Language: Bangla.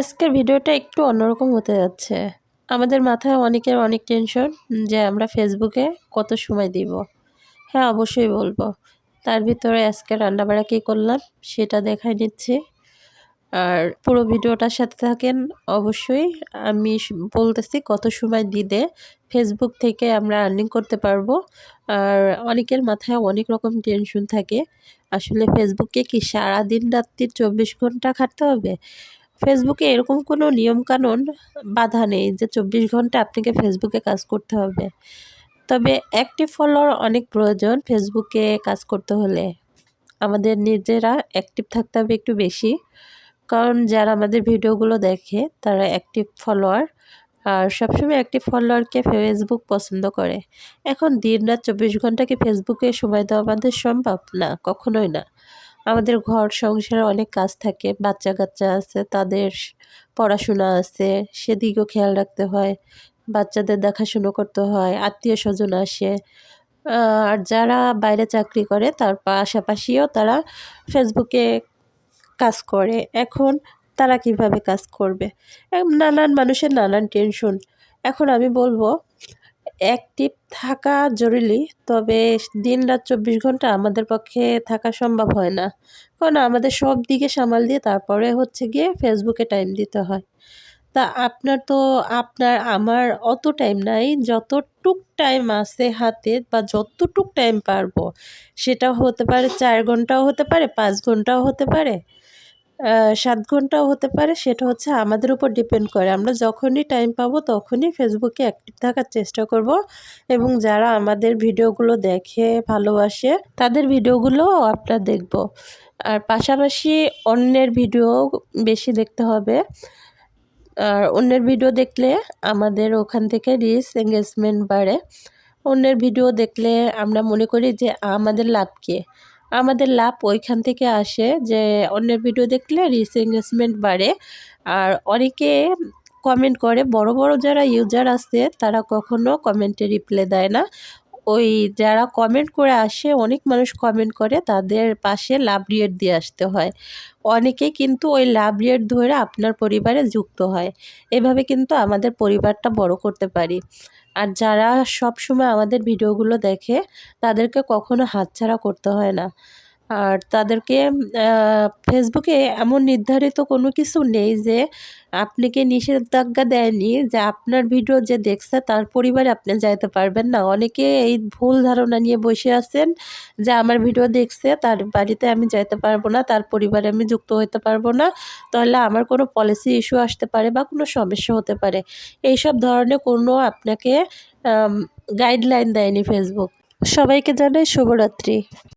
আজকের ভিডিওটা একটু অন্যরকম হতে যাচ্ছে। আমাদের মাথায় অনেকের অনেক টেনশন যে আমরা ফেসবুকে কত সময় দিব। হ্যাঁ অবশ্যই বলব। তার ভিতরে আজকে রান্নাবাড়া কী করলাম সেটা দেখাই নিচ্ছি। আর পুরো ভিডিওটার সাথে থাকেন অবশ্যই। আমি বলতেছি কত সময় দিলে ফেসবুক থেকে আমরা আর্নিং করতে পারব। আর অনেকের মাথায় অনেক রকম টেনশন থাকে। আসলে ফেসবুকে কি সারাদিন রাত্রি চব্বিশ ঘণ্টা খাটতে হবে? ফেসবুকে এরকম কোনো নিয়মকানুন বাধা নেই যে চব্বিশ ঘণ্টা আপনাকে ফেসবুকে কাজ করতে হবে। তবে অ্যাক্টিভ ফলোয়ার অনেক প্রয়োজন ফেসবুকে কাজ করতে হলে। আমাদের নিজেরা অ্যাক্টিভ থাকতে হবে একটু বেশি। কারণ যারা আমাদের ভিডিওগুলো দেখে, তারা অ্যাক্টিভ ফলোয়ার আর সবসময় অ্যাক্টিভ ফলোয়ারকে ফেসবুক পছন্দ করে। এখন দিন রাত চব্বিশ ঘন্টাকে ফেসবুকে সময় দেওয়া আমাদের সম্ভব? না, কখনোই না। আমাদের ঘর সংসারে অনেক কাজ থাকে বাচ্চা কাচ্চা আছে, তাদের পড়াশোনা আছে, সেদিকেও খেয়াল রাখতে হয়, বাচ্চাদের দেখাশুনো করতে হয় আত্মীয় স্বজন আসে আর যারা বাইরে চাকরি করে তার পাশাপাশিও তারা ফেসবুকে কাজ করে। এখন তারা কীভাবে কাজ করবে? নানান মানুষের নানান টেনশন এখন আমি বলব অ্যাক্টিভ থাকা জরুরি, তবে দিন রাত চব্বিশ ঘণ্টা আমাদের পক্ষে থাকা সম্ভব হয় না। কারণ আমাদের সব দিকে সামাল দিয়ে তারপরে হচ্ছে গিয়ে ফেসবুকে টাইম দিতে হয়। তা আপনার তো আপনার, আমার অত টাইম নাই, যতটুক টাইম আছে হাতে বা যতটুক টাইম পারব সেটা হতে পারে চার ঘন্টাও হতে পারে, পাঁচ ঘন্টাও হতে পারে। সাত ঘন্টাও হতে পারে, সেটা হচ্ছে আমাদের উপর ডিপেন্ড করে। আমরা যখনই টাইম পাবো, তখনই ফেসবুকে অ্যাক্টিভ থাকার চেষ্টা করব এবং যারা আমাদের ভিডিওগুলো দেখে, ভালোবাসে, তাদের ভিডিওগুলো আপনার দেখব। আর পাশাপাশি অন্যের ভিডিও বেশি দেখতে হবে। আর অন্যের ভিডিও দেখলে আমাদের ওখান থেকে রিস এঙ্গেজমেন্ট বাড়ে। অন্যের ভিডিও দেখলে আমরা মনে করি যে আমাদের লাভ কী? আমাদের লাভ ওইখান থেকে আসে যে, অন্যের ভিডিও দেখলে রিস এঙ্গেজমেন্ট বাড়ে। আর অনেকে কমেন্ট করে, বড় বড় যারা ইউজার আছে, তারা কখনো কমেন্টে রিপ্লাই দেয় না। ওই যারা কমেন্ট করে আসে, অনেক মানুষ কমেন্ট করে, তাদের পাশে লাভ রিয়েট দিয়ে আসতে হয়। অনেকে কিন্তু ওই লাভ রিয়েট ধরে আপনার পরিবারে যুক্ত হয়। এভাবে কিন্তু আমাদের পরিবারটা বড় করতে পারি। আর যারা সব সময় আমাদের ভিডিওগুলো দেখে তাদেরকে কখনো হাতছাড়া করতে হয় না। আর তাদেরকে ফেসবুকে এমন নির্ধারিত কোনো কিছু নেই যে আপনাকে নিষেধাজ্ঞা দেয়নি যে আপনার ভিডিও যে দেখছে তার পরিবারে আপনি যাইতে পারবেন না। অনেকে এই ভুল ধারণা নিয়ে বসে আছেন যে আমার ভিডিও দেখছে, তার বাড়িতে আমি যাইতে পারব না, তার পরিবারে আমি যুক্ত হইতে পারব না, তাহলে আমার কোনো পলিসি ইস্যু আসতে পারে বা কোনো সমস্যা হতে পারে। এইসব ধরনের কোনো আপনাকে গাইডলাইন দেয়নি ফেসবুক সবাইকে জানাই শুভরাত্রি।